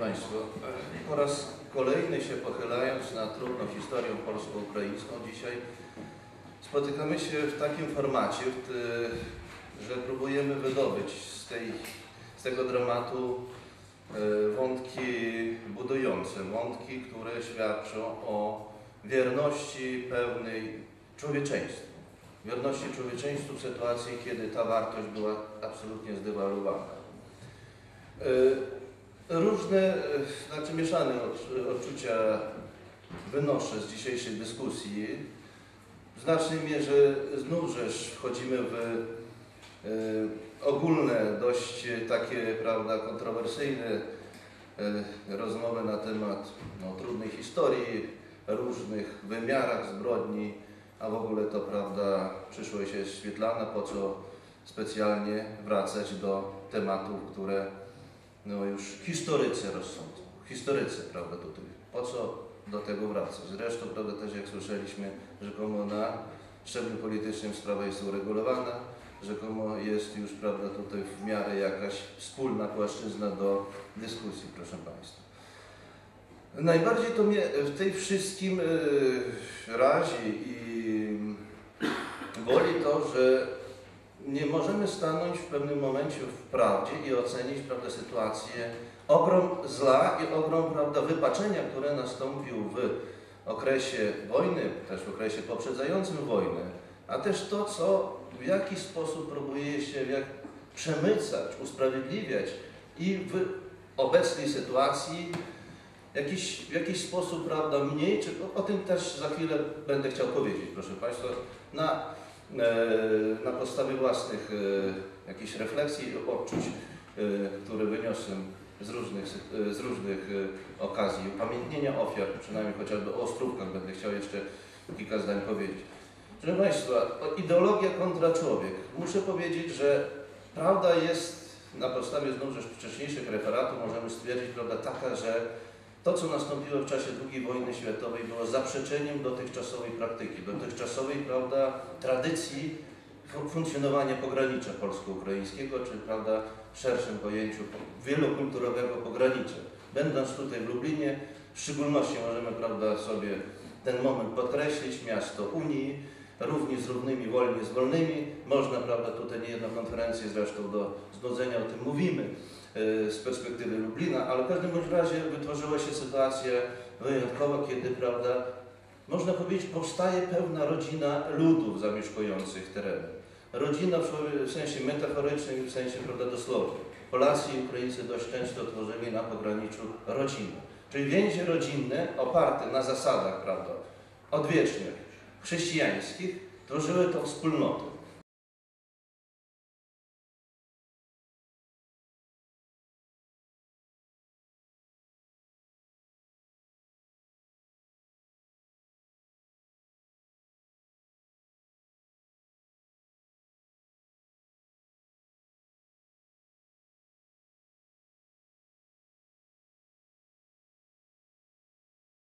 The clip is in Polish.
Państwo, po raz kolejny się pochylając nad trudną historią polsko-ukraińską, dzisiaj spotykamy się w takim formacie, że próbujemy wydobyć z, tej, z tego dramatu e, wątki budujące, wątki, które świadczą o wierności pełnej człowieczeństwu. Wierności człowieczeństwu w sytuacji, kiedy ta wartość była absolutnie zdewaluowana. Różne, e, znaczy mieszane odczu- odczucia wynoszę z dzisiejszej dyskusji. W znacznej mierze znów żeż wchodzimy w e, ogólne, dość takie, prawda, kontrowersyjne e, rozmowy na temat no, trudnej historii, różnych wymiarach zbrodni, a w ogóle to, prawda, przyszłość jest świetlana, po co specjalnie wracać do tematów, które no już historycy rozsądzą. Historycy, prawda, tutaj. Po co do tego wracać? Zresztą, prawda, też jak słyszeliśmy, rzekomo na szczeblu politycznym sprawa jest uregulowana, rzekomo jest już, prawda, tutaj w miarę jakaś wspólna płaszczyzna do dyskusji, proszę Państwa. Najbardziej to mnie w tej wszystkim e, razi i boli to, że nie możemy stanąć w pewnym momencie w prawdzie i ocenić prawda, sytuację, ogrom zla i ogrom prawda, wypaczenia, które nastąpił w okresie wojny, też w okresie poprzedzającym wojnę, a też to, co w jaki sposób próbuje się jak przemycać, usprawiedliwiać i w obecnej sytuacji jakiś, w jakiś sposób, prawda, mniej, czy o, o tym też za chwilę będę chciał powiedzieć, proszę Państwa, na na podstawie własnych e, jakichś refleksji odczuć, e, które wyniosłem z różnych, e, z różnych e, okazji upamiętnienia ofiar, przynajmniej chociażby o Ostrówkach będę chciał jeszcze kilka zdań powiedzieć. Proszę Państwa, ideologia kontra człowiek. Muszę powiedzieć, że prawda jest na podstawie znów wcześniejszych referatów możemy stwierdzić, prawda, taka, że to, co nastąpiło w czasie II wojny światowej, było zaprzeczeniem dotychczasowej praktyki, dotychczasowej prawda, tradycji fu- funkcjonowania pogranicza polsko-ukraińskiego, czy prawda, w szerszym pojęciu wielokulturowego pogranicza. Będąc tutaj w Lublinie, w szczególności możemy prawda, sobie ten moment podkreślić, miasto Unii, równi z równymi, wolni z wolnymi. Można, prawda, tutaj nie jedną konferencję zresztą do znudzenia o tym mówimy e, z perspektywy Lublina, ale w każdym bądź razie wytworzyła się sytuacja wyjątkowa, kiedy, prawda, można powiedzieć, powstaje pewna rodzina ludów zamieszkujących tereny. Rodzina w sensie metaforycznym i w sensie, prawda, dosłownym. Polacy i Ukraińcy dość często tworzyli na pograniczu rodziny. Czyli więzi rodzinne oparte na zasadach, prawda, odwiecznych, chrześcijańskich, tworzyły tą wspólnotę.